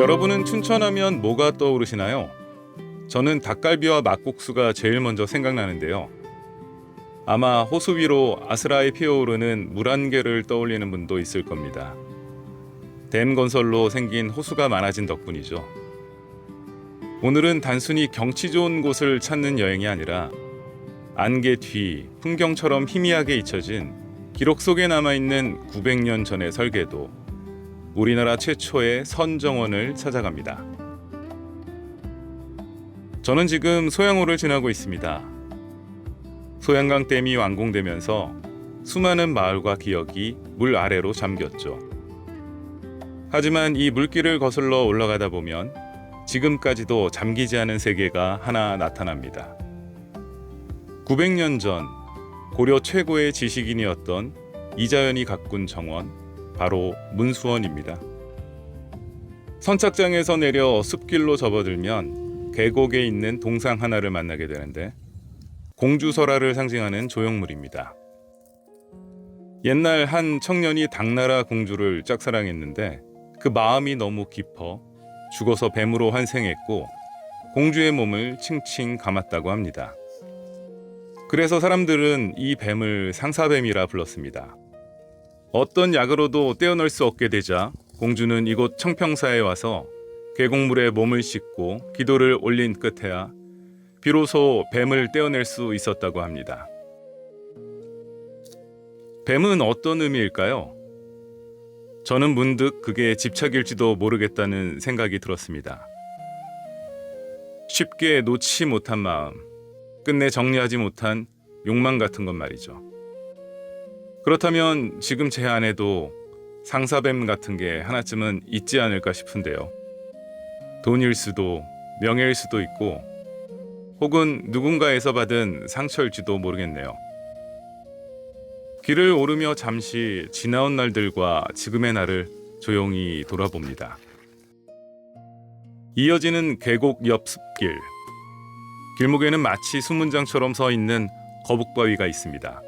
여러분은 춘천하면 뭐가 떠오르시나요? 저는 닭갈비와 막국수가 제일 먼저 생각나는데요. 아마 호수 위로 아스라이 피어오르는 물 한 개를 떠올리는 분도 있을 겁니다. 댐 건설로 생긴 호수가 많아진 덕분이죠. 오늘은 단순히 경치 좋은 곳을 찾는 여행이 아니라 안개 뒤 풍경처럼 희미하게 잊혀진 기록 속에 남아있는 900년 전의 설계도 우리나라 최초의 선정원을 찾아갑니다. 저는 지금 소양호를 지나고 있습니다. 소양강 댐이 완공되면서 수많은 마을과 기억이 물 아래로 잠겼죠. 하지만 이 물길을 거슬러 올라가다 보면 지금까지도 잠기지 않은 세계가 하나 나타납니다. 900년 전 고려 최고의 지식인이었던 이자연이 가꾼 정원 바로 문수원입니다. 선착장에서 내려 숲길로 접어들면 계곡에 있는 동상 하나를 만나게 되는데 공주설화를 상징하는 조형물입니다. 옛날 한 청년이 당나라 공주를 짝사랑했는데 그 마음이 너무 깊어 죽어서 뱀으로 환생했고 공주의 몸을 칭칭 감았다고 합니다. 그래서 사람들은 이 뱀을 상사뱀이라 불렀습니다. 어떤 약으로도 떼어낼 수 없게 되자 공주는 이곳 청평사에 와서 계곡물에 몸을 씻고 기도를 올린 끝에야 비로소 뱀을 떼어낼 수 있었다고 합니다. 뱀은 어떤 의미일까요? 저는 문득 그게 집착일지도 모르겠다는 생각이 들었습니다. 쉽게 놓지 못한 마음, 끝내 정리하지 못한 욕망 같은 것 말이죠. 그렇다면 지금 제 안에도 상사뱀 같은 게 하나쯤은 있지 않을까 싶은데요. 돈일 수도 명예일 수도 있고 혹은 누군가에서 받은 상처일지도 모르겠네요. 길을 오르며 잠시 지나온 날들과 지금의 나를 조용히 돌아봅니다. 이어지는 계곡 옆 숲길. 길목에는 마치 수문장처럼 서 있는 거북바위가 있습니다.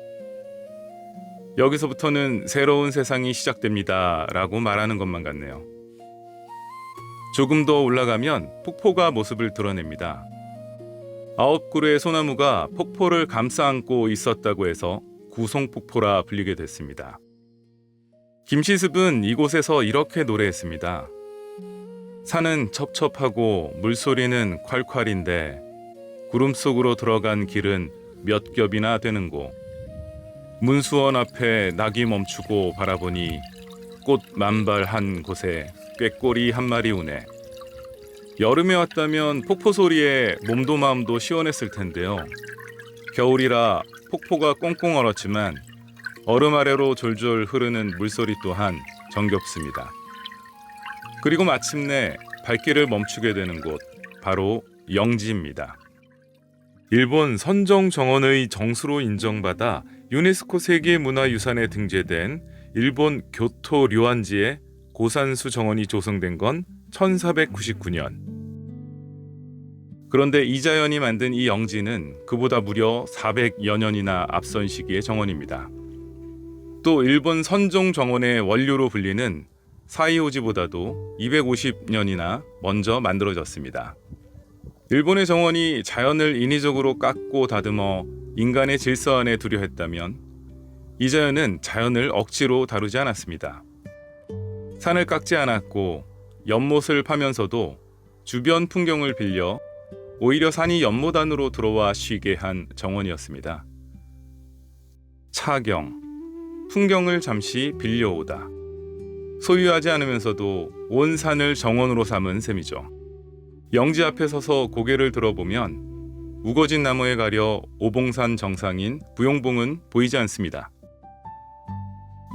여기서부터는 새로운 세상이 시작됩니다. 라고 말하는 것만 같네요. 조금 더 올라가면 폭포가 모습을 드러냅니다. 아홉 그루의 소나무가 폭포를 감싸 안고 있었다고 해서 구송폭포라 불리게 됐습니다. 김시습은 이곳에서 이렇게 노래했습니다. 산은 첩첩하고 물소리는 콸콸인데 구름 속으로 들어간 길은 몇 겹이나 되는고 문수원 앞에 낙이 멈추고 바라보니 꽃 만발한 곳에 꾀꼬리 한 마리 우네. 여름에 왔다면 폭포 소리에 몸도 마음도 시원했을 텐데요. 겨울이라 폭포가 꽁꽁 얼었지만 얼음 아래로 졸졸 흐르는 물소리 또한 정겹습니다. 그리고 마침내 발길을 멈추게 되는 곳 바로 영지입니다. 일본 선정 정원의 정수로 인정받아 유네스코 세계문화유산에 등재된 일본 교토 류안지의 고산수 정원이 조성된 건 1499년. 그런데 이자연이 만든 이 영지는 그보다 무려 400여 년이나 앞선 시기의 정원입니다. 또 일본 선종 정원의 원료로 불리는 사이오지보다도 250년이나 먼저 만들어졌습니다. 일본의 정원이 자연을 인위적으로 깎고 다듬어 인간의 질서 안에 두려 했다면 이자연은 자연을 억지로 다루지 않았습니다. 산을 깎지 않았고 연못을 파면서도 주변 풍경을 빌려 오히려 산이 연못 안으로 들어와 쉬게 한 정원이었습니다. 차경, 풍경을 잠시 빌려오다. 소유하지 않으면서도 온 산을 정원으로 삼은 셈이죠. 영지 앞에 서서 고개를 들어보면 우거진 나무에 가려 오봉산 정상인 부용봉은 보이지 않습니다.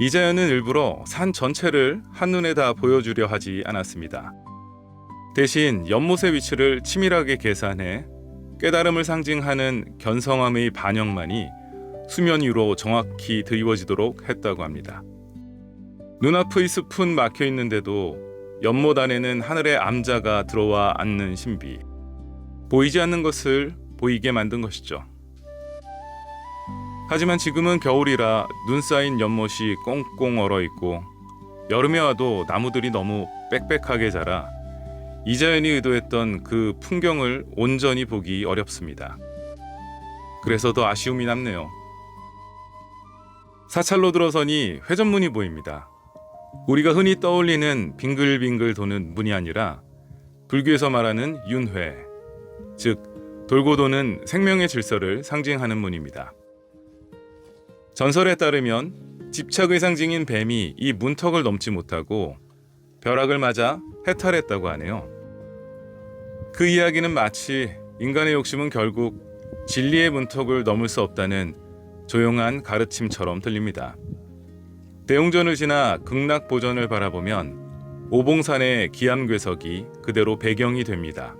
이자연은 일부러 산 전체를 한눈에 다 보여주려 하지 않았습니다. 대신 연못의 위치를 치밀하게 계산해 깨달음을 상징하는 견성함의 반영만이 수면 위로 정확히 드리워지도록 했다고 합니다. 눈앞의 숲은 막혀 있는데도 연못 안에는 하늘의 암자가 들어와 앉는 신비. 보이지 않는 것을 보이게 만든 것이죠. 하지만 지금은 겨울이라 눈 쌓인 연못이 꽁꽁 얼어 있고 여름에 와도 나무들이 너무 빽빽하게 자라 이자연이 의도했던 그 풍경을 온전히 보기 어렵습니다. 그래서 더 아쉬움이 남네요. 사찰로 들어서니 회전문이 보입니다. 우리가 흔히 떠올리는 빙글빙글 도는 문이 아니라 불교에서 말하는 윤회, 즉 돌고 도는 생명의 질서를 상징하는 문입니다. 전설에 따르면 집착의 상징인 뱀이 이 문턱을 넘지 못하고 벼락을 맞아 해탈했다고 하네요. 그 이야기는 마치 인간의 욕심은 결국 진리의 문턱을 넘을 수 없다는 조용한 가르침처럼 들립니다. 대웅전을 지나 극락보전을 바라보면 오봉산의 기암괴석이 그대로 배경이 됩니다.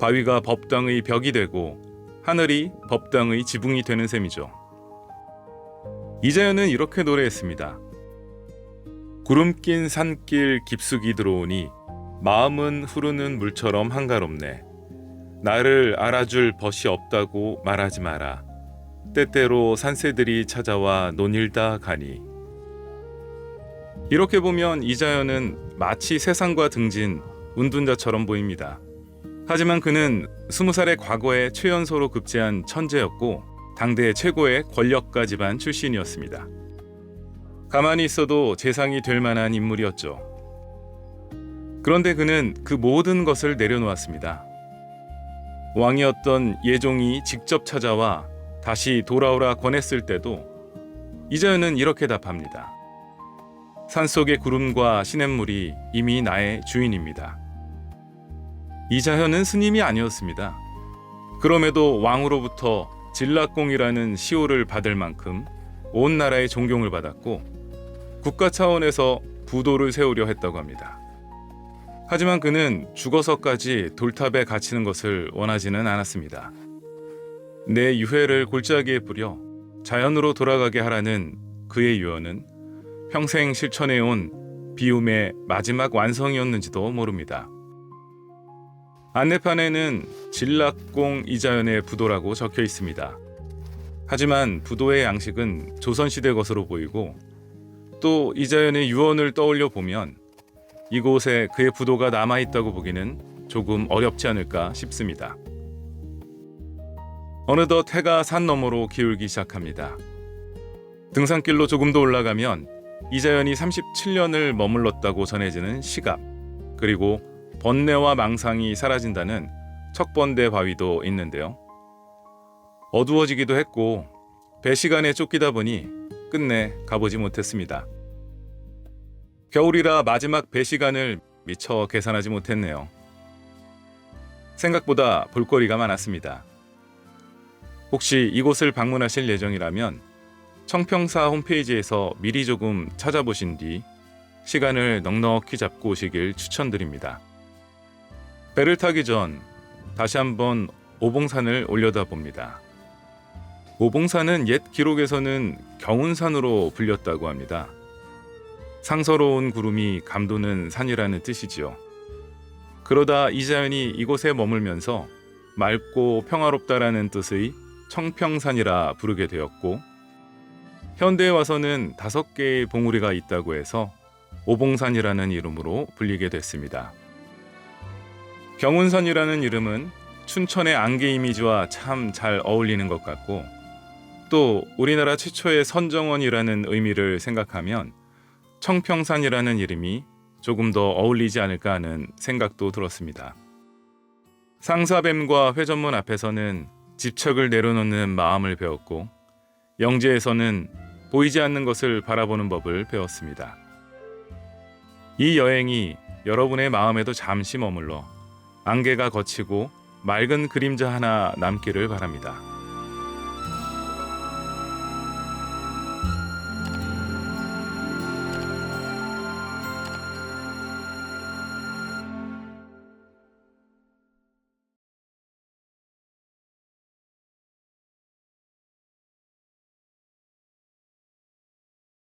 바위가 법당의 벽이 되고 하늘이 법당의 지붕이 되는 셈이죠. 이자연은 이렇게 노래했습니다. 구름 낀 산길 깊숙이 들어오니 마음은 흐르는 물처럼 한가롭네. 나를 알아줄 벗이 없다고 말하지 마라. 때때로 산새들이 찾아와 논일다 가니. 이렇게 보면 이자연은 마치 세상과 등진 운둔자처럼 보입니다. 하지만 그는 스무 살의 과거에 최연소로 급제한 천재였고 당대 최고의 권력가 집안 출신이었습니다. 가만히 있어도 재상이 될 만한 인물이었죠. 그런데 그는 그 모든 것을 내려놓았습니다. 왕이었던 예종이 직접 찾아와 다시 돌아오라 권했을 때도 이자연은 이렇게 답합니다. 산속의 구름과 시냇물이 이미 나의 주인입니다. 이자현은 스님이 아니었습니다. 그럼에도 왕으로부터 진락공이라는 시호를 받을 만큼 온 나라의 존경을 받았고 국가 차원에서 부도를 세우려 했다고 합니다. 하지만 그는 죽어서까지 돌탑에 갇히는 것을 원하지는 않았습니다. 내 유해를 골짜기에 뿌려 자연으로 돌아가게 하라는 그의 유언은 평생 실천해온 비움의 마지막 완성이었는지도 모릅니다. 안내판에는 진락공 이자연의 부도라고 적혀 있습니다. 하지만 부도의 양식은 조선시대 것으로 보이고 또 이자연의 유언을 떠올려 보면 이곳에 그의 부도가 남아 있다고 보기는 조금 어렵지 않을까 싶습니다. 어느덧 해가 산 너머로 기울기 시작합니다. 등산길로 조금 더 올라가면 이자연이 37년을 머물렀다고 전해지는 시갑, 그리고 번뇌와 망상이 사라진다는 척번대 바위도 있는데요. 어두워지기도 했고 배 시간에 쫓기다 보니 끝내 가보지 못했습니다. 겨울이라 마지막 배 시간을 미처 계산하지 못했네요. 생각보다 볼거리가 많았습니다. 혹시 이곳을 방문하실 예정이라면 청평사 홈페이지에서 미리 조금 찾아보신 뒤 시간을 넉넉히 잡고 오시길 추천드립니다. 배를 타기 전 다시 한번 오봉산을 올려다 봅니다. 오봉산은 옛 기록에서는 경운산으로 불렸다고 합니다. 상서로운 구름이 감도는 산이라는 뜻이지요. 그러다 이자연이 이곳에 머물면서 맑고 평화롭다라는 뜻의 청평산이라 부르게 되었고 현대에 와서는 다섯 개의 봉우리가 있다고 해서 오봉산이라는 이름으로 불리게 됐습니다. 경운산이라는 이름은 춘천의 안개 이미지와 참 잘 어울리는 것 같고 또 우리나라 최초의 선정원이라는 의미를 생각하면 청평산이라는 이름이 조금 더 어울리지 않을까 하는 생각도 들었습니다. 상사뱀과 회전문 앞에서는 집착을 내려놓는 마음을 배웠고 영재에서는 보이지 않는 것을 바라보는 법을 배웠습니다. 이 여행이 여러분의 마음에도 잠시 머물러 안개가 걷히고 맑은 그림자 하나 남기를 바랍니다.